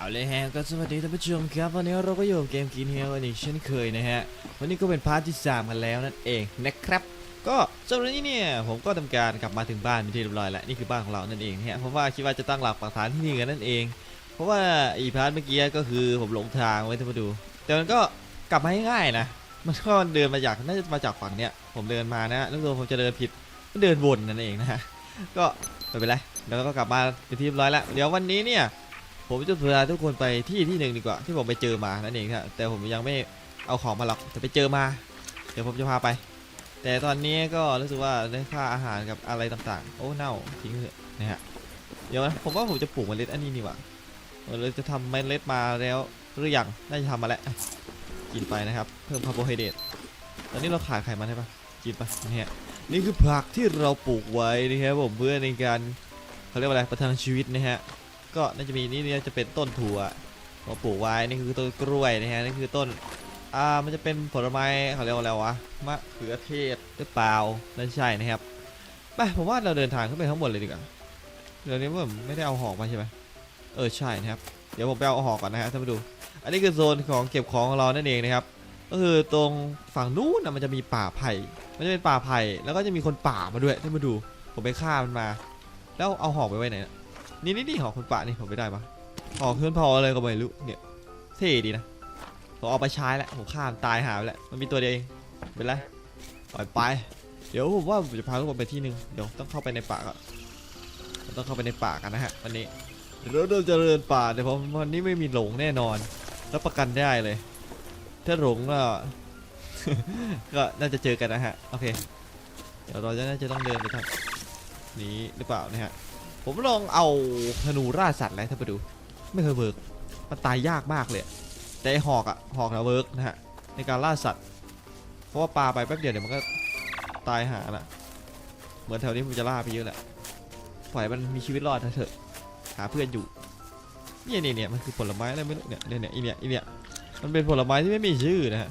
เอาเลยฮะก็สวัสดีท่านผู้ชมครับวันนี้เราก็อยู่เกมกินเฮลกันอีกเช่นเคยนะฮะวันนี้ก็เป็นพาร์ทที่3กันแล้วนั่นเองนะครับ ก็สำหรับนี้เนี่ยผมก็ทำการกลับมาถึงบ้านเป็นที่เรียบร้อยแล้วนี่คือบ้านของเรานั่นเองนะฮะเพราะว่าคิดว่าจะตั้งหลักปักฐานที่นี่กันนั่นเอง เพราะว่าอีพาร์ทเมื่อกี้ก็คือผมหลงทางไว้ท่านผู้ดู แต่มันก็กลับมาง่ายๆนะมันก็เดินมาจากน่าจะมาจากฝั่งเนี้ยผมเดินมานะแล้วตัวผมจะเดินผิดก็เดินวนนั่นเองนะฮะก็ไม่เป็นไรแล้วก็กลับมาเป็นที่เรียบร้อยแล้วเดี๋ยววันนี้เนี่ย ผมจะพาทุกคนไปที่ที่หนึ่งดีกว่าที่ผมไปเจอมานั่นเองครับแต่ผมยังไม่เอาของมาหรอกแต่ไปเจอมา เดี๋ยวผมจะพาไป แต่ตอนนี้ก็รู้สึกว่าได้ค่าอาหารกับอะไรต่างๆ โอ้เน่าทิ้งเถอะนะฮะเดี๋ยวนะผมว่าผมจะปลูกเมล็ดอันนี้นี่ว่าเราจะทำเมล็ดมาแล้วหรือยังน่าจะทำมาแล้วกินไปนะครับ เพิ่มคาร์โบไฮเดรตตอนนี้เราขาดไขมันใช่ปะกินไปนะฮะนี่คือผักที่เราปลูกไว้นะครับผมเพื่อในการเขาเรียกว่าอะไรประทังชีวิตนะฮะ ก็น่าจะมีนี่เนี่ยจะเป็นต้นถั่วมาปลูกไว้นี่คือต้นกล้วยนะฮะนี่คือต้นอ่ามันจะเป็นผลไม้เขาเรียกว่าอะไรวะมะเขือเทศหรือเปล่านั่นใช่นะครับไปผมว่าเราเดินทางขึ้นไปข้างบนเลยดีกว่าเดี๋ยวนี้ผมไม่ได้เอาหอกมาใช่ไหมเออใช่นะครับเดี๋ยวผมไปเอาหอกก่อนนะฮะท่านผู้ดู อันนี้คือโซนของเก็บของของเรานั่นเองนะครับก็คือตรงฝั่งนู้นนะมันจะมีป่าไผ่มันจะเป็นป่าไผ่แล้วก็จะมีคนป่ามาด้วยท่านผู้ดู ผมไปฆ่ามันมา แล้วเอาหอกไปไว้ไหนนะ นี่นี่นี่หอคุณปะนี่ผมไม่ได้ปะหอเคลื่อนพออะไรก็ไม่รู้เนี่ยเท่ดีนะผมเอาไปใช้แล้วผมข้ามตายหาแล้วมันมีตัวเดียวเองเป็นไรปล่อยไปเดี๋ยวผมว่าผมจะพาทุกคนไปที่หนึ่งเดี๋ยวต้องเข้าไปในป่าก่อนต้องเข้าไปในป่ากันนะฮะวันนี้เดี๋ยวเราจะเดินป่าแต่ผมวันนี้ไม่มีหลงแน่นอนรับประกันได้เลย ถ้าหลงก็ก็น่าจะเจอกันนะฮะโอเค เดี๋ยวเราจะน่าจะต้องเดินไปทางนี้หรือเปล่านะฮะ ผมลองเอาธนูราสัตว์แล้วถ้าไปดู ไม่เคยเวิร์กมันตายยากมากเลยแต่หอกอะหอกนะเวิร์กนะฮะในการล่าสัตว์ เพราะว่าปลาไปแป๊บเดียวเดี๋ยวมันก็ตายหาละเหมือนแถวนี้ผมจะล่าไปเยอะแหละปล่อยมันมีชีวิตรอดเถอะหาเพื่อนอยู่เนี่ยเนี่ยเนี่ยมันคือผลไม้อะไรไม่รู้เนี่ยเนี่ยเนี่ยอีเนี่ยอีเนี่ยมันเป็นผลไม้ที่ไม่มีชื่อนะฮะ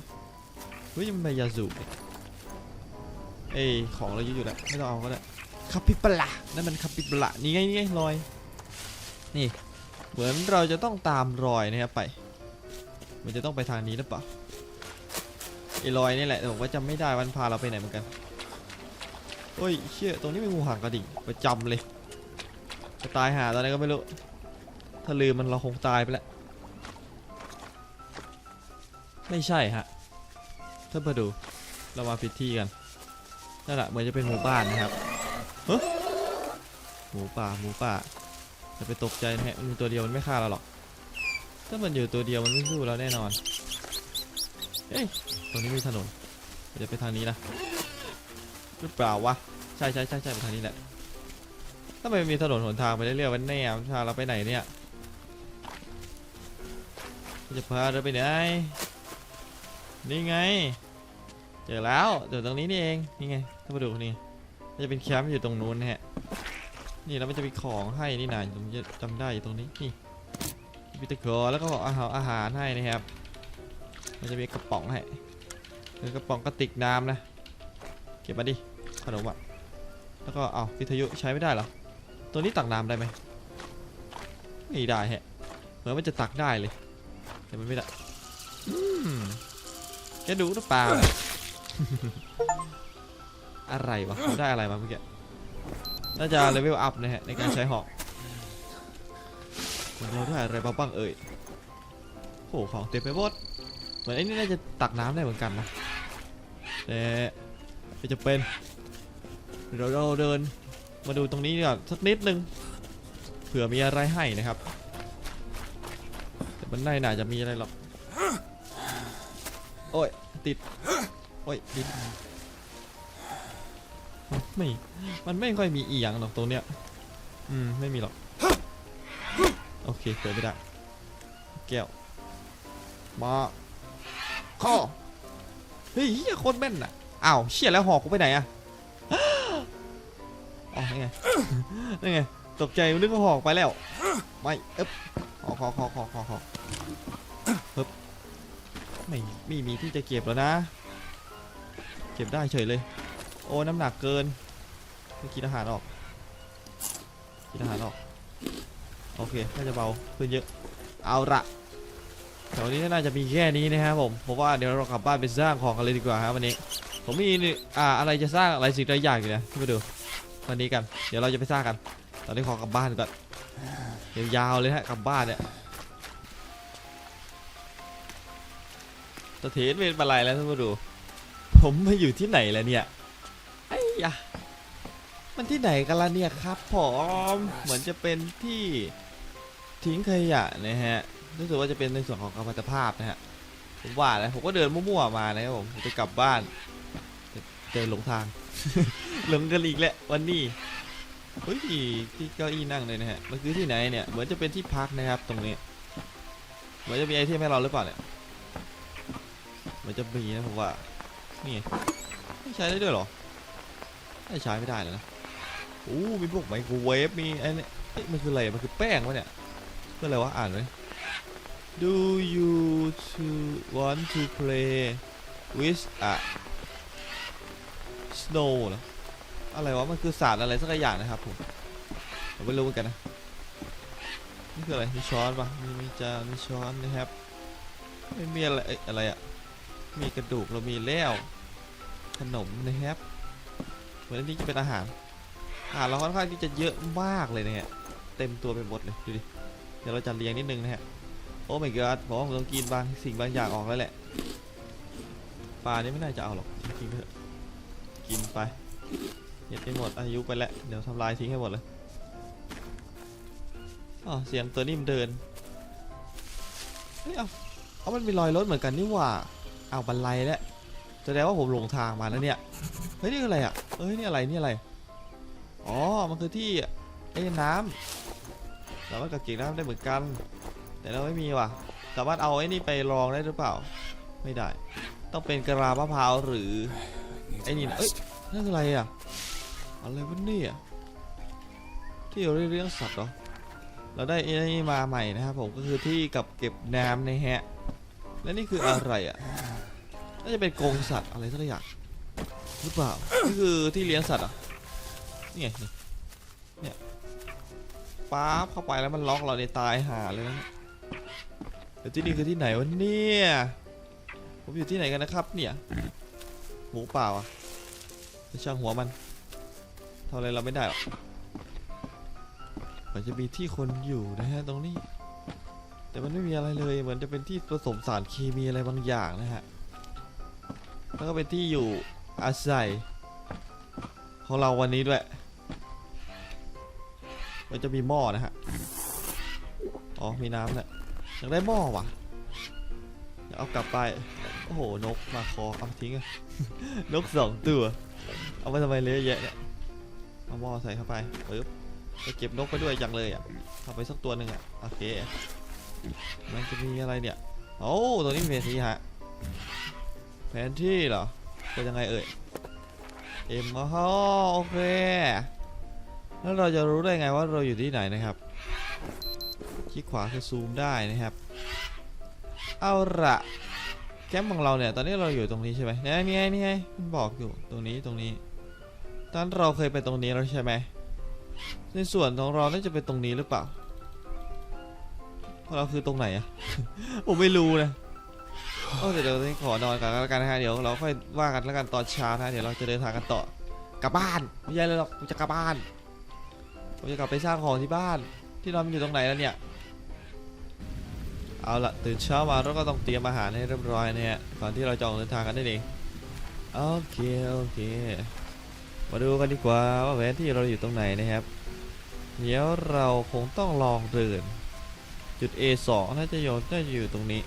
เฮ้ยมันใบยาสูบเอ้ของเราเยอะอยู่แล้วไม่ต้องเอาก็ได้ คาปิบละนั่นมันคาปิบละนี่ไงนี่ไงรอย นี่ เหมือนเราจะต้องตามรอยนะครับไป มันจะต้องไปทางนี้หรือเปล่าไอ้รอยนี่แหละแต่ผมก็จำไม่ได้วันพาเราไปไหนเหมือนกันโอ้ยเชี่ยตรงนี้มีงูหางกระดิ่งประจำเลยจะตายหาตอนไหนก็ไม่รู้ ถ้าลืมมันเราคงตายไปแล้ว ไม่ใช่ฮะถ้ามาดูเรามาผิดที่กันนั่นแหละเหมือนจะเป็นหมู่บ้านนะครับ หมูป่าหมูป่าอย่าไปตกใจนะฮะมันตัวเดียวมันไม่ฆ่าเราหรอก ถ้ามันอยู่ตัวเดียวมันไม่สู้เราแน่นอน เอ้ยตรงนี้มีถนนจะไปทางนี้นะหรือเปล่าวะ ใช่ใช่ใช่ใช่ไปทางนี้แหละถ้ามันมีถนนหนทางไปเรื่อยๆวันแน่มันพาเราไปไหนเนี่ยจะพาเราไปไหน นี่ไง เจอแล้วเดี๋ยวตรงนี้นี่เอง นี่ไงถ้ามาดูนี่ จะเป็นแคมป์อยู่ตรงนู้นนะฮะ นี่แล้วมันจะมีของให้นี่นะผมจะจำได้อยู่ตรงนี้นี่มีตะกรอแล้วก็อาหารอาหารให้นะครับ มันจะมีกระป๋องให้เป็นกระป๋องกระติกน้ำนะ เก็บมาดิขนมอะ แล้วก็เอาวิทยุใช้ไม่ได้หรอ ตัวนี้ตักน้ำได้ไหมไม่ได้ฮะ เหมือนมันจะตักได้เลย แต่มันไม่ได้แกดูหรือเปล่า อะไรวะเขาได้อะไรมาเมื่อกี้น่าจะเลเวลอัพนะฮะในการใช้หอกเราได้อะไรบ้างเอ่ยโอ้ของเต็มไปหมดเหมือนไอ้นี่น่าจะตักน้ำได้เหมือนกันนะแต่จะเป็นเดี๋ยวเราเดินมาดูตรงนี้ก่อนสักนิดนึงเผื่อมีอะไรให้นะครับ แต่มันไม่น่าจะมีอะไรหรอกโอ้ยติดโอ้ยดิน ไม่ มันไม่ค่อยมีอีหยังหรอกตรงเนี้ย อืม ไม่มีหรอก โอเคเปิดไม่ได้ แก้ว มาข้อเฮ้ยโคตรแม่นอะ อ้าว เชี่ยแล้วหอกกูไปไหนอะอ๋อนี่ไงนี่ไง ตกใจนึกว่าหอกไปแล้ว ไม่เอ๊บหอกหอกหอกหอกหอกอกเอ๊บไม่ไม่มีที่จะเก็บแล้วนะ เก็บได้เฉยเลย โอ้น้ำหนักเกิน กินอาหารออก กินอาหารออก โอเค น่าจะเบาขึ้นเยอะ เอาละแถวนี้น่าจะมีแค่นี้นะครับผมผมว่าเดี๋ยวเรากลับบ้านไปสร้างของกันเลยดีกว่าครับวันนี้ ผมมีอ่าอะไรจะสร้างอะไรสิ่งหลายอย่างอยู่นะมาดูวันนี้กัน เดี๋ยวเราจะไปสร้างกัน ตอนนี้ขอกลับบ้านก่อนยาวๆเลยฮะกลับบ้านเนี่ยสถีนเป็นอะไรแล้วท่านผู้ดู ผมมาอยู่ที่ไหนแล้วเนี่ย ไอ้ยะ มันที่ไหนกันล่ะเนี่ยครับผมเหมือนจะเป็นที่ทิ้งขยะนะฮะรู้สึกว่าจะเป็นในส่วนของกรรมภาพนะฮะผมว่านะผมก็เดินมั่วๆมานะครับผมจะกลับบ้านเดินหลงทางหลงกันอีกแล้ววันนี้เฮ้ยที่เก้าอี้นั่งเลยนะฮะมันคือที่ไหนเนี่ยเหมือนจะเป็นที่พักนะครับตรงนี้เหมือนจะมีไอเทมให้เราหรือเปล่าเนี่ยเหมือนจะมีนะผมว่านี่ไม่ใช้ได้ด้วยหรอไม่ใช้ไม่ได้เลยนะ โอ้มีพวกไมโครเวฟมีไอ้นี่เอ๊ะมันคืออะไรมันคือแป้งวะเนี่ยคืออะไรวะอ่านเลย Do you to want to play with a snow เหรออะไรวะมันคือศาสตร์อะไรสักอย่างนะครับผมผมไม่รู้เหมือนกันนะนี่คืออะไรมีช้อนปะมีมีจานมีช้อนนะครับไม่มีอะไรอะไรอะมีกระดูกเรามีแล้วขนมนะครับเหมือนนี้จะเป็นอาหาร อาหารเราค่อนข้างที่จะเยอะมากเลยนะฮะเต็มตัวไปหมดเลยดูดิเดี๋ยวเราจะเรียงนิดนึงนะฮะโอ้ my god ผมว่าผมต้องกินบางสิ่งบางอย่างออกแล้วแหละปลานี่ไม่น่าจะเอาหรอกทิ้งเถอะกินไปเห็ดไปหมดอายุไปแล้วเดี๋ยวทำลายทิ้งให้หมดเลยอ๋อเสียงตัวนี้มันเดินเฮ้ยเอาเอามันมีรอยรถเหมือนกันนี่หว่าเอาบันไลแล้วแสดงว่าผมหลงทางมาแล้วเนี่ยเฮ้ยนี่คืออะไรอะเฮ้ยนี่อะไรนี่อะไร อ๋อ มันคือที่ไอ้น้ำเราก็กักเก็บน้ำได้เหมือนกัน แต่เราไม่มีว่ะ สามารถเอาไอ้นี่ไปรองได้หรือเปล่า ไม่ได้ ต้องเป็นกระลามะพร้าวหรือไอ้นี่เอ้ยนั่นคืออะไรอะ อะไรวะเนี่ยที่เราเลี้ยงสัตว์เหรอ เราได้ไอ้นี่มาใหม่นะครับผม ก็คือที่กับเก็บน้ำนะฮะ และนี่คืออะไรอะ น่าจะเป็นกรงสัตว์อะไรสักอย่างหรือเปล่า นี่คือที่เลี้ยงสัตว์อะ นี่ไงเนี่ยป๊าบเข้าไปแล้วมันล็อกเราในตายหาเลยนะเดี๋ยวที่นี่คือที่ไหนวะเนี่ยผมอยู่ที่ไหนกันนะครับ เนี่ยหมูป่าอะช่างหัวมันทำอะไรเราไม่ได้หรอกมันจะมีที่คนอยู่นะฮะตรงนี้ แต่มันไม่มีอะไรเลยเหมือนจะเป็นที่ผสมสารเคมีอะไรบางอย่างนะฮะแล้วก็เป็นที่อยู่อาศัยของเราวันนี้ด้วย มันจะมีหม้อนะฮะ อ๋อ มีน้ำแหละอยากได้หม้อว่ะอยากเอากลับไป โอ้โห นกมาคอ เอาทิ้งอะนกสองตัว เอาไปทำไมเลยอะแยะเนี่ย เอาหม้อใส่เข้าไปปึ๊บจะเก็บนกไปด้วยจังเลยอะเอาไปสักตัวหนึ่งอะ โอเค มันจะมีอะไรเนี่ย โอ้ตัวนี้มีแผนที่ฮะ แผนที่เหรอ เป็นยังไงเอ่ย เอ็มอ๋อโอเค แล้วเราจะรู้ได้ไงว่าเราอยู่ที่ไหนนะครับคลิกขวาคือซูมได้นะครับ เอาละแคมป์ของเราเนี่ย ตอนนี้เราอยู่ตรงนี้ใช่ไหมนี่ยนี่ไงนี่ไงมันบอกอยู่ตรงนี้ตรงนี้ ตอนเราเคยไปตรงนี้แล้วใช่ไหมในส่วนของเราน่าจะเป็นตรงนี้หรือเปล่าเราคือตรงไหนอะผมไม่รู้นะโอ้เดี๋ยวเราขอนอนกันแล้วกันนะฮะเดี๋ยวเราค่อยว่ากันแล้วกันตอนเช้านะเดี๋ยวเราจะเดินทางกันต่อกลับบ้านไม่ใช่เลยหรอกจะกลับบ้าน ผมจะกลับไปสร้างของที่บ้าน ที่นอนมันอยู่ตรงไหนแล้วเนี่ย เอาละตื่นเช้ามาเราก็ต้องเตรียมอาหารให้เรียบร้อยนะฮะก่อนที่เราจะออกเดินทางกันนั่นเองโอเคโอเค มาดูกันดีกว่าว่าแผนที่เราอยู่ตรงไหนนะครับเดี๋ยวเราคงต้องลองเดินจุด A2 น่าจะอยู่น่าจะอยู่ตรงนี้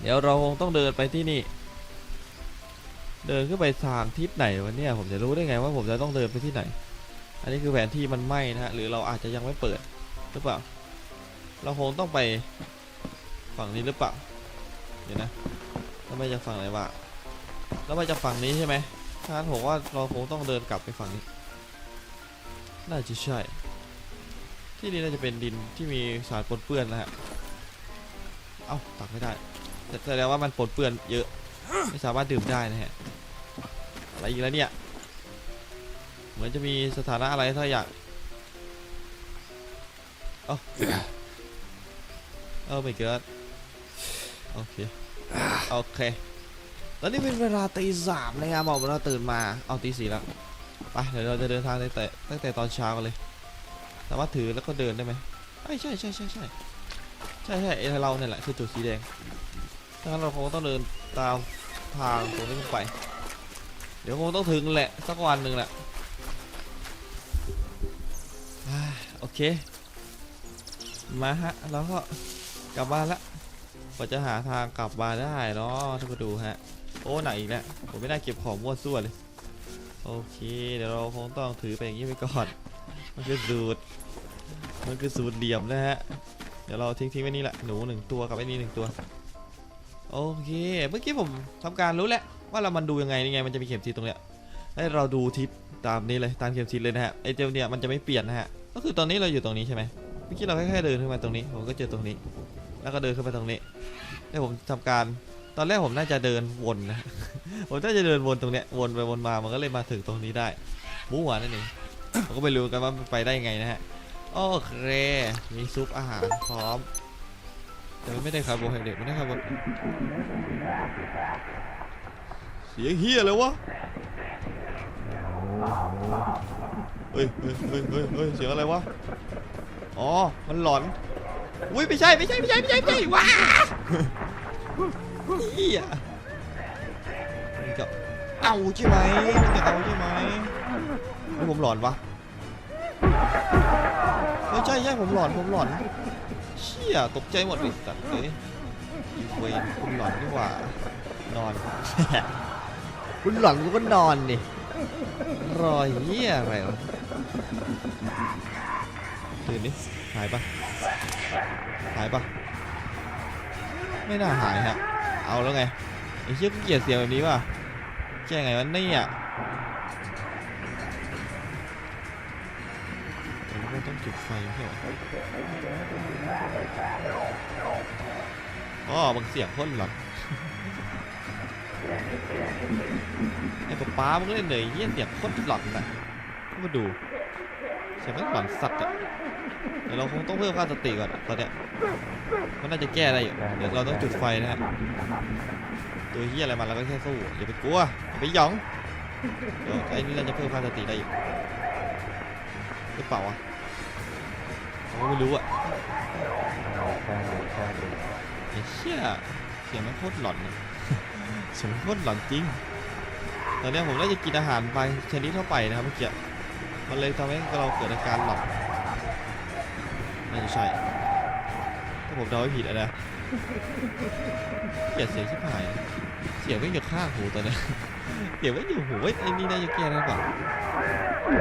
เดี๋ยวเราคงต้องเดินไปที่นี่ เดินขึ้นไปทางทิศไหนวะเนี่ยผมจะรู้ได้ไงว่าผมจะต้องเดินไปที่ไหน อันนี้คือแผนที่มันไหม้นะฮะ หรือเราอาจจะยังไม่เปิดหรือเปล่า เราคงต้องไปฝั่งนี้หรือเปล่า เดี๋ยวนะแล้วมาจากฝั่งไหนวะ แล้วมาจากฝั่งนี้ใช่ไหมถ้างั้นผมว่าเราคงต้องเดินกลับไปฝั่งนี้ น่าจะใช่ ที่นี่น่าจะเป็นดินที่มีสารปนเปื้อนนะฮะ เอ้าตักไม่ได้ แต่แสดงว่ามันปนเปื้อนเยอะ ไม่สามารถดื่มได้นะฮะ อะไรอีกแล้วเนี่ย เหมือนจะมีสถานะอะไรสักอย่างเอ้าโอ้ my god โอเคโอเค ตอนนี้เป็นเวลาตีสามนะครับบอกว่าเราตื่นมา เอาตีสี่แล้ว ไป เดี๋ยวเราจะเดินทางตั้งแต่ตั้งแต่ตอนเช้ากันเลย สามารถถือแล้วก็เดินได้ไหมใช่ใช่ใช่ใช่ใช่ใช่ไอเราเนี่ยแหละคือจุดสีแดงถ้างั้นเราคงต้องเดินตามทางตรงนี้ไป เดี๋ยวคงต้องถึงแหละสักวันหนึ่งแหละ เค มาฮะ แล้วก็กลับบ้านละกว่าจะหาทางกลับบ้านได้เนาะท่านผู้ดูฮะ โอ้หนักอีกแล้ว ผมไม่ได้เก็บของมั่วซั่วเลย โอเค เดี๋ยวเราคงต้องถือไปอย่างนี้ไปก่อน มันคือสูตร มันคือสูตรเหลี่ยมนะฮะ เดี๋ยวเราทิ้งทิ้งไว้นี่แหละ หนูหนึ่งตัวกับไอ้นี่หนึ่งตัว โอเค เมื่อกี้ผมทำการรู้แล้วว่าเรามันดูยังไงนี่ไง มันจะมีเข็มทิศตรงเนี้ยให้เราดูทิศตามนี้เลย ตามเข็มทิศเลยนะฮะ ไอเจ้าเนี่ยมันจะไม่เปลี่ยนนะฮะ ก็คือตอนนี้เราอยู่ตรงนี้ใช่ไหมเมื่อกี้เราแค่ๆเดินขึ้นมาตรงนี้ ผมก็เจอตรงนี้ แล้วก็เดินขึ้นมาตรงนี้ให้ผมทำการตอนแรกผมน่าจะเดินวนนะ ผมน่าจะเดินวนตรงเนี้ยวนไปวนมา มันก็เลยมาถึงตรงนี้ได้มั่วานนั่นเองผมก็ไม่รู้กันว่าไปได้ยังไงนะฮะ โอเค มีซุปอาหารพร้อม แต่ไม่ได้คาร์โบไฮเดรตไม่ได้คาร์โบเสียงเฮียเลยวะ ฮ้ยเฮ้ยเฮ้ยเฮ้ยเฮ้ยเสียงอะไรวะ อ๋อ มันหลอน อุ้ยไม่ใช่ไม่ใช่ไม่ใช่ไม่ใช่ไม่ใช่ว้าเฮียมันก็เอาใช่ไหมมันจะเอาใช่ไหมไม่ผมหลอนวะไม่ใช่ใช่ผมหลอนผมหลอนเชี่ยตกใจหมดเลยสัตว์เลยอีเวนคุณหลอนดีกว่านอน คุณหลอนกูก็นอนดิรอยเหี้ยอะไรวะ ตื่นดิหายปะหายปะไม่น่าหายฮะ เอาแล้วไงไอ้เชี่ยเกลียดเสียงแบบนี้ป่ะแค่ไงวะเนี่ยแต่ว่าต้องจุดไฟใช่เหรออ๋อบางเสียงพ่นหรอกไอ้ป๊าป๊ามันก็เล่นเลยเยี่ยนเสียงโคตรหลอนน่ะมาดู สียงมันหลอนสัตว์อะเดี๋ยวเราคงต้องเพิ่มค่าสติก่อนตอนเนี้ยมันน่าจะแก้ได้อยู่เดี๋ยวเราต้องจุดไฟนะฮะตัวเฮียอะไรมาเราก็แค่สู้อย่าไปกลัวอย่าไปหยองเดี๋ยวไอ้นี่น่าจะเพิ่มค่าสติได้อยู่หรือเปล่าวะผมก็ไม่รู้อะไอ้เชี่ยเสียงมันโคตรหลอนอะเสียงมันโคตรหลอนจริง ตอนเนี้ยผมน่าจะกินอาหารไปชนิดเท่าไปนะครับเมื่อกี้ มันเลยทำให้เราเกิดอาการหลอนน่าจะใช่ ถ้าผมเดาไม่ผิดอะนะเกลียดเสียงชิบหาย เสียงไม่อยู่ข้างหูตอนนี้เสียงไม่อยู่หูเว้ไอ้นี่น่าจะแก้ได้เปล่า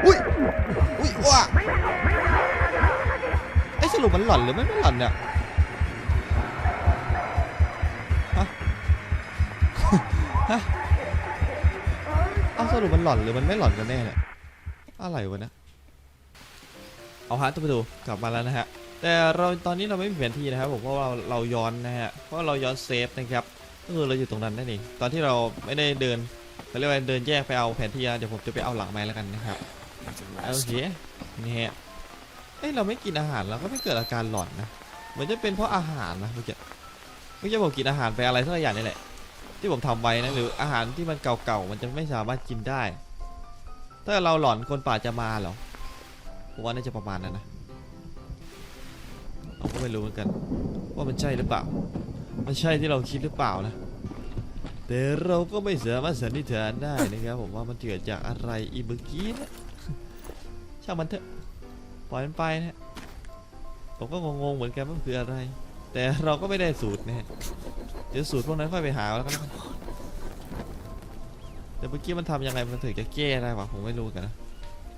อุ้ย อุ้ยว้าไอ้สรุปมันหลอนหรือไม่ไม่หลอนเนี่ยฮะฮะเอาสรุปมันหลอนหรือมันไม่หลอนกันแน่เนี่ย อะไรวะนะเอาฮะต้องไปดูกลับมาแล้วนะฮะแต่เราตอนนี้เราไม่มีแผนที่นะครับผมเพราะว่าเราเราย้อนนะฮะเพราะเราย้อนเซฟนะครับก็คือเราอยู่ตรงนั้นนั่นเองตอนที่เราไม่ได้เดินเขาเรียกว่าเดินแยกไปเอาแผนที่นะเดี๋ยวผมจะไปเอาหลังไม้แล้วกันนะครับโอเคนี่ฮะเอ้ยเราไม่กินอาหารเราก็ไม่เกิดอาการหลอนนะเหมือนจะเป็นเพราะอาหารนะเมื่อกี้เมื่อกี้ผมกินอาหารไปอะไรสักอย่างนี่แหละที่ผมทำไว้นะหรืออาหารที่มันเก่าๆมันจะไม่สามารถกินได้ ถ้าเราหลอนคนป่าจะมาเหรอผมว่าน่าจะประมาณนั้นนะเราก็ไม่รู้เหมือนกัน ว่ามันใช่หรือเปล่า มันใช่ที่เราคิดหรือเปล่านะ แต่เราก็ไม่สามารถสันนิษฐานได้นะครับผมว่ามันเกิดจากอะไรอีเมื่อกี้นะช่างมันเถอะปล่อยมันไปนะฮะผมก็งงๆเหมือนกันว่ามันคืออะไร แต่เราก็ไม่ได้สูตรนะเดี๋ยวสูตรพวกนั้นค่อยไปหาแล้วกัน แต่เมื่อกี้มันทำยังไงมันถึงจะแก้ได้วะผมไม่รู้กันนะ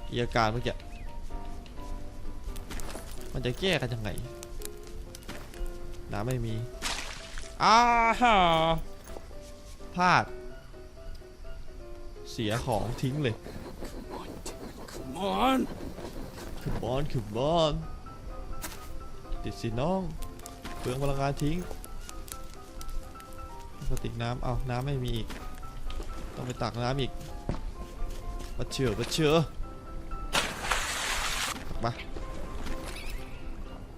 อีอาการเมื่อกี้มันจะแก้กันยังไงน้ำไม่มีอ้าฮะพลาด เสียของทิ้งเลย Come on. คือบอลคือบอลติดสิน้องเปลืองพลังงานทิ้งกระติกน้ำเอาน้ำไม่มีอีก ต้องไปตักน้ำอีกมาเชื่อมาเชื่อมา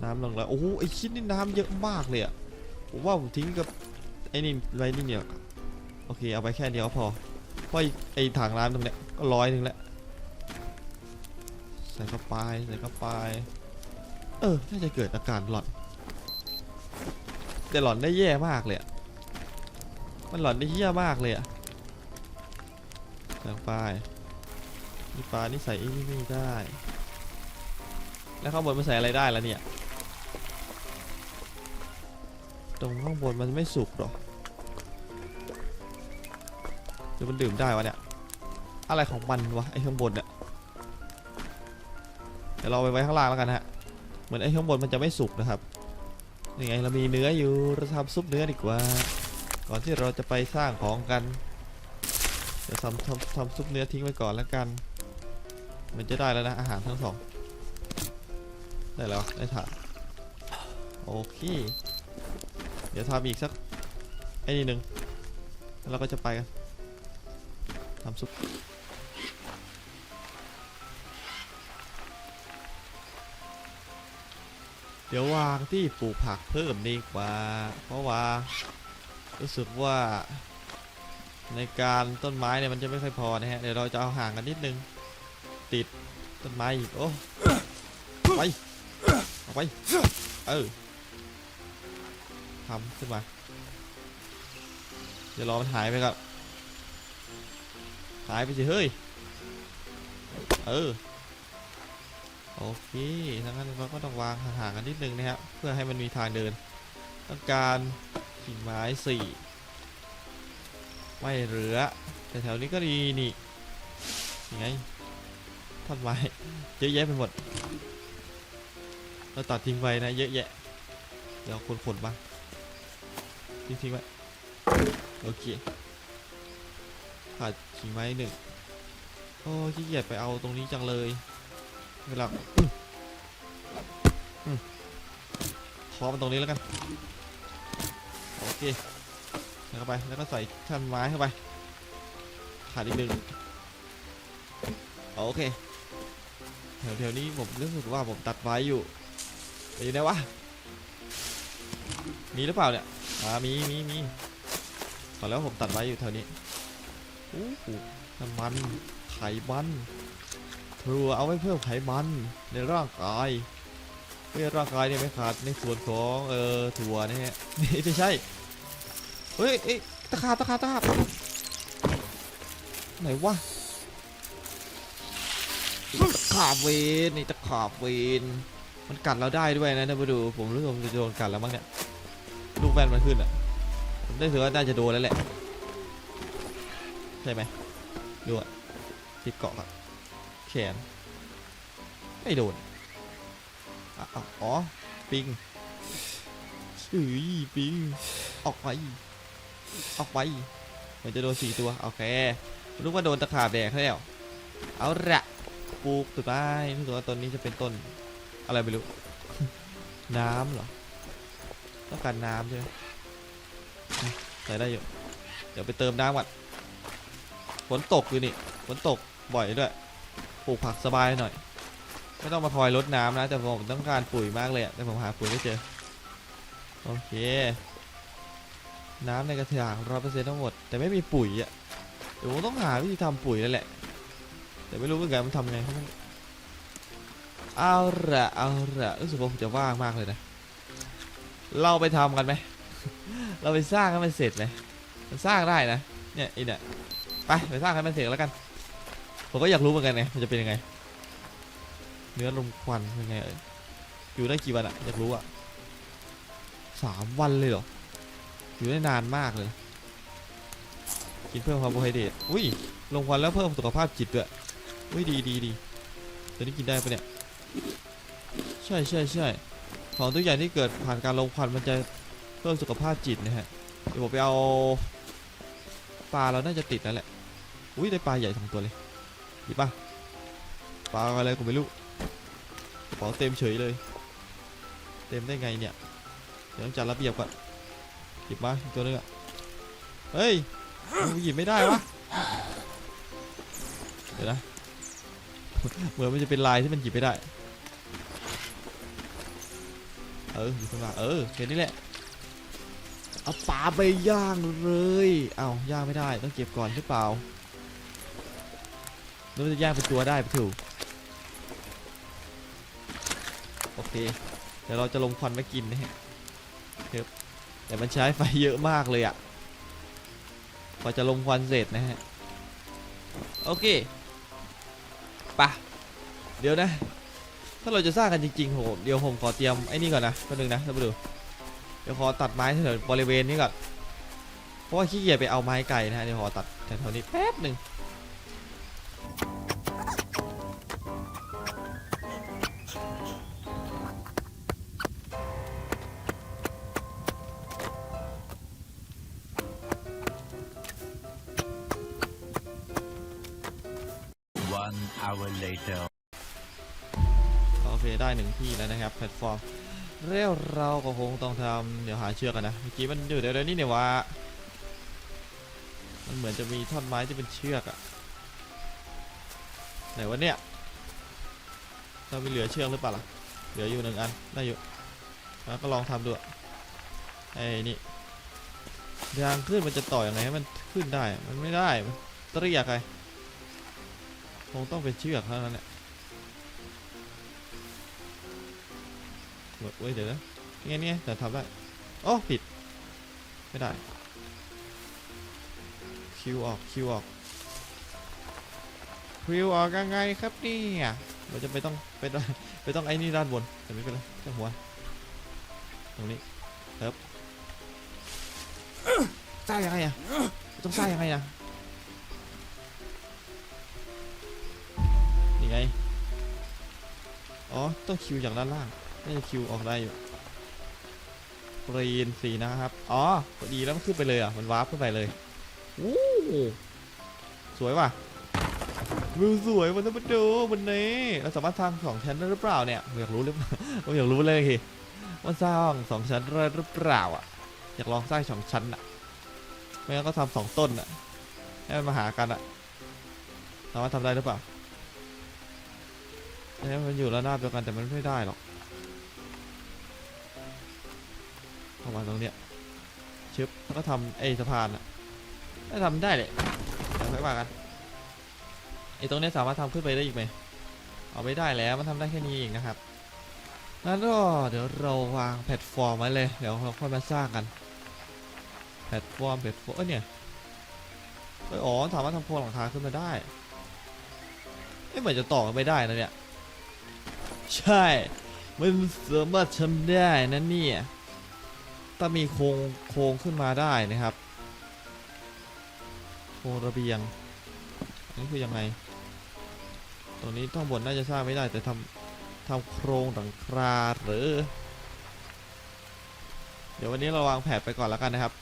น้ำลงแล้ว โอ้โห ไอชิ้นนี่น้ำเยอะมากเลยอะผมว่าผมทิ้งกับ ไอ้นี่ไว้นี่เนี่ย โอเค เอาไปแค่เดียวพอ เพราะไอไอถังน้ำตรงเนี้ยก็ร้อยหนึ่งแล้ว ใส่เข้าไป ใส่เข้าไป เออ น่าจะเกิดอาการหลอน แต่หลอนได้แย่มากเลยอะมันหลอนได้เหี้ยมากเลยอะ ใส่ลงไปนี่ปลานี่ใส่ไอ้นี่ไม่ได้ แล้วข้างบนมันใส่อะไรได้แล้วเนี่ย ตรงข้างบนมันไม่สุกหรอหรือมันดื่มได้วะเนี่ย อะไรของมันวะไอ้ข้างบนเนี่ย เดี๋ยวเราไปไว้ข้างล่างแล้วกันฮะ เหมือนไอ้ข้างบนมันจะไม่สุกนะครับนี่ไงเรามีเนื้ออยู่ เราทำซุปเนื้อดีกว่า ก่อนที่เราจะไปสร้างของกัน ดี๋ยวทำทำทำซุปเนื้อทิ้งไว้ก่อนแล้วกัน มันจะได้แล้วนะอาหารทั้งสอง ได้แล้วได้ถ่านโอเค เดี๋ยวทำอีกสักไอ้นี่หนึ่งแล้วเราก็จะไปกันทำซุปเดี๋ยววางที่ปลูกผักเพิ่มดีกว่า เพราะว่า รู้สึกว่า ในการต้นไม้เนี่ยมันจะไม่ค่อยพอนะฮะเดี๋ยวเราจะเอาห่างกันนิดนึง ติดต้นไม้อีกโอ้ไปเอาไปเออทำขึ้นมาเดี๋ยวรอมันหายไปครับหายไปสิเฮ้ยเออโอเคทั้งนั้นเราก็ต้องวางห่างๆกันนิดนึงนะครับเพื่อให้มันมีทางเดิน ต้องการกิ่งไม้สี่ ไม่เหลือแต่แถวนี้ก็ดีนี่ยังไงท่อนไม้เยอะแยะไปหมด เราตัดทิ้งไว้นะเยอะแยะ เดี๋ยวคนขนมาทิ้งทิ้งไว้โอเคขาดทิ้งไว้หนึ่งโอ้ขี้เกียจไปเอาตรงนี้จังเลยเวลาอืมอืมขอมันตรงนี้แล้วกัน โอเค เข้าไป แล้วก็ใส่ท่อนไม้เข้าไป ขาดอีกหนึ่งโอเค แถวๆนี้ผมรู้สึกว่าผมตัดไว้อยู่ไปอยู่ไหนวะ มีหรือเปล่าเนี่ยอ่ามีมีมีตอนแล้วผมตัดไว้อยู่แถวนี้โอ้โหน้ำมันไขมันถั่วเอาไว้เพิ่มไขมันในร่างกายเพื่อร่างกายเนี่ยไม่ขาดในส่วนของเออถั่วนะฮะนี่ไม่ใช่ เฮ้ยเอ้ยตะขาบตะขาบตะขาบไหนวะตะขาบเวนนี่ตะขาบเวนมันกัดเราได้ด้วยนะท่านผู้ดูผมรู้สึกจะโดนกัดแล้วมั้งเนี่ยลูกแว่นมันขึ้นอะผมได้ถือว่าน่าจะโดนแล้วแหละใช่ไหมดูอะติดเกาะอะแขนไม่โดนอ๋อปิงอุ้ยปิงออกไป ออกไปเหมันจะโดนสี่ตัวโอเครู้ว่าโดนตะขาบแดกแล้วเอาละปลูกต้นไม้รู้สึกว่าต้นนี้จะเป็นต้น อะไรไม่รู้ น้ำเหรอต้องการน้ำใช่ไหมใส่ได้อยู่เดี๋ยวไปเติมน้ำก่อนฝนตกอยู่นี่ฝนตกบ่อยด้วยปลูกผักสบายหน่อยไม่ต้องมาคอยรดน้ำนะแต่ผมต้องการปุ๋ยมากเลยแต่ผมหาปุ๋ยไม่เจอโอเค น้ำในกระถางร้อยเปอร์เซ็นต์ทั้งหมด แต่ไม่มีปุ๋ยอะเดี๋ยวผมต้องหาวิธีทำปุ๋ยแล้วแหละ แต่ไม่รู้เหมือนกันมันทำไงเพราะมันเอาละเอาละรู้สึกว่าผมจะว่างมากเลยนะ เราไปทำกันไหม เราไปสร้างให้มันเสร็จไหมมันสร้างได้นะ เนี่ยอีเนี่ยไปไปสร้างให้มันเสร็จแล้วกัน ผมก็อยากรู้เหมือนกันไงมันจะเป็นยังไง เนื้อลมควันเป็นไงเอ่ยอยู่ได้กี่วันอะอยากรู้อะสามวันเลยเหรอ อยู่ได้นานมากเลย กินเพิ่มคาร์โบไฮเดรตอุ้ย ลงควันแล้วเพิ่มสุขภาพจิตด้วยอุ้ยดีดีดีตัวนี้กินได้ปะเนี่ย ใช่ใช่ใช่ของทุกอย่างที่เกิดผ่านการลงควันมันจะเพิ่มสุขภาพจิตนะฮะ เดี๋ยวผมไปเอาปลาเราน่าจะติดแล้วแหละ อุ้ยได้ปลาใหญ่สองตัวเลยดีป่ะ ปลาอะไรกูไม่รู้กระเป๋าเต็มเฉยเลย เต็มได้ไงเนี่ย เดี๋ยวต้องจัดระเบียบก่อน หยิบมาตัวนึงอะเฮ้ยหยิบไม่ได้วะเดี๋ยวนะเหมือนมันจะเป็นลายที่มันหยิบไม่ได้ เอออยู่ข้างล่างเออแค่นี้แหละเอาปลาไปย่างเลยเอาย่างไม่ได้ต้องเก็บก่อนหรือเปล่าหรือว่าจะย่างเป็นตัวได้ไปถูกโอเคเดี๋ยวเราจะลงควันไว้กินนะฮะครับ แต่มันใช้ไฟเยอะมากเลยอะกว่าจะลงควันเสร็จนะฮะ โอเคปะเดี๋ยวนะ ถ้าเราจะสร้างกันจริงๆโหเดี๋ยวผมขอเตรียมไอ้นี่ก่อนนะแป๊บนึงนะท่านผู้ดูเดี๋ยวขอตัดไม้แถวบริเวณนี้ก่อน เพราะว่าขี้เกียจไปเอาไม้ไก่นะฮะเดี๋ยวขอตัดแถวนี้แป๊บหนึ่ง One hour later. โอเคได้หนึ่งที่แล้วนะครับแพลตฟอร์มแล้วเราก็คงต้องทำเดี๋ยวหาเชือกกันนะเมื่อกี้มันอยู่เดี๋ยวๆนี่เนี่ยว่ามันเหมือนจะมีท่อนไม้ที่เป็นเชือกอะไหนวะเนี่ยเรามีเหลือเชือกหรือเปล่าล่ะเหลืออยู่หนึ่งอันได้อยู่แล้วก็ลองทำดูไอ้นี่ยางขึ้นมันจะต่ออยังไงให้มันขึ้นได้มันไม่ได้มันเตรียกไง คงต้องเป็นเชือกเท่านั้นแหละเว้ยเดี๋ยวนะนี่ไงนี่ไงแต่ทำได้โอ้ผิด ไม่ได้ คิวออกคิวออกคิวออกยังไงครับเนี่ยเราจะไปต้องไปต้องไปต้องไอ้นี่ด้านบนแต่ไม่เป็นไรแค่หัวตรงนี้ครับสร้างยังไงอะต้องสร้างยังไงอะ ไง อ๋อ ต้องคิวจากด้านล่างน่าจะคิวออกได้อยู่กรีนสีนะครับ อ๋อพอดีแล้วมันขึ้นไปเลยอะ มันวาร์ปขึ้นไปเลยวู้สวยว่ะ วิวสวยมันต้องมาดูมันนี้เราสามารถทำสองชั้นได้หรือเปล่าเนี่ยผมอยากรู้หรือเปล่าผมอยากรู้เลยว่าสร้างสองชั้นได้หรือเปล่าอะ อยากลองสร้างสองชั้นอะ ไม่งั้นก็ทำสองต้นอะ ให้มันมาหากันอะ สามารถทำได้หรือเปล่า ให้มันอยู่ระนาบเดียวกันแต่มันไม่ได้หรอกเข้ามาตรงเนี้ยชึบแล้วก็ทำไอ้สะพานอะถ้าทำได้เลยเดี๋ยวค่อยว่ากันไอ้ตรงเนี้ยสามารถทำขึ้นไปได้อีกไหมเอาไม่ได้แล้วมันทำได้แค่นี้เองนะครับงั้นก็เดี๋ยวเราวางแพลตฟอร์มไว้เลยเดี๋ยวเราค่อยมาสร้างกันแพลตฟอร์มแพลตฟอร์มเอ้ยเนี่ยเอ้ยอ๋อสามารถทำโครงหลังคาขึ้นมาได้เอ้ยเหมือนจะต่อกันไม่ได้นะเนี่ย ใช่ มันสามารถทำได้นะเนี่ยถ้ามีโครงโครงขึ้นมาได้นะครับ โครงระเบียงอันนี้คือยังไง ตรงนี้ต้องบนน่าจะสร้างไม่ได้แต่ทำทำโครงหลังคาหรือ เดี๋ยววันนี้เราวางแผนไปก่อนแล้วกันนะครับ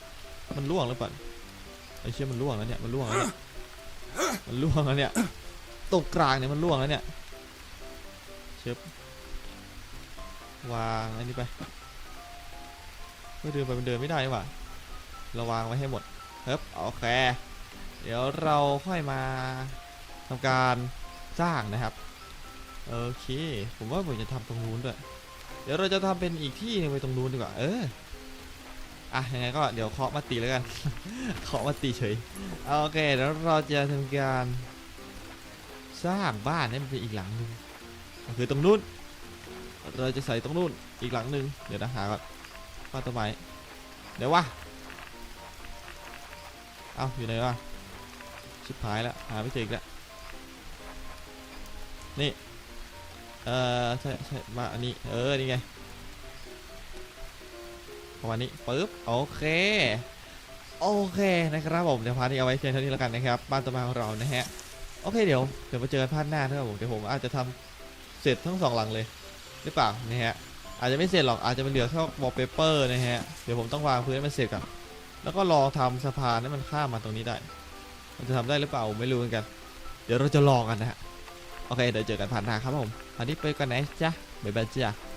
มันล่วงหรือเปล่าไอ้เชี่ยมันล่วงแล้วเนี่ยมันล่วงแล้วเนี่ยมันล่วงแล้วเนี่ยตรงกลางเนี่ยมันล่วงแล้วเนี่ยเชิบ วางอันนี้ไปไม่เดินไปมันเดินไม่ได้หว่าราวางไว้ให้หมดเฮ้บโอเค เดี๋ยวเราค่อยมาทำการสร้างนะครับ โอเค ผมว่าผมจะทำตรงนู้นด้วย เดี๋ยวเราจะทำเป็นอีกที่นึงไปตรงนู้นดีกว่า เอออะยังไงก็เดี๋ยวเคาะมาตีแล้วกัน เคาะมาตีเฉย โอเคแล้วเราจะทำการ สร้างบ้านให้มันเป็นอีกหลังหนึงคือตรงนู้น เราจะใส่ตรงนู้นอีกหลังหนึ่งเดี๋ยวนะหาก่อนบ้านต้นไม้เดี๋ยววะเอาอยู่ไหนวะชิบหายแล้วหาไม่เจออีกแล้วนี่เออใช่ใช่มาอันนี้เออนี่ไงประมาณนี้ปึ๊บโอเคโอเคนะครับผมเดี๋ยวพาร์ทนี้เอาไว้เพียงเท่านี้แล้วกันนะครับบ้านต้นไม้ของเรานะฮะโอเคเดี๋ยวเดี๋ยวมาเจอกันพาร์ทหน้านะครับผมเดี๋ยวผมอาจจะทำเสร็จทั้งสองหลังเลย รือเปล่านะฮะอาจจะไม่เสร็จหรอกอาจจะเป็นเหลือแค่วอลเปเปอร์นะฮะเดี๋ยวผมต้องวางพื้นให้มันเสร็จก่อนแล้วก็ลองทำสะพานให้มันข้ามมาตรงนี้ได้ มันจะทำได้หรือเปล่าไม่รู้เหมือนกัน เดี๋ยวเราจะลองกันนะฮะโอเคเดี๋ยวเจอกันผ่านทางครับผมอันนี้ไปกันไหนจ๊ะบ๊ายบายจ้ะ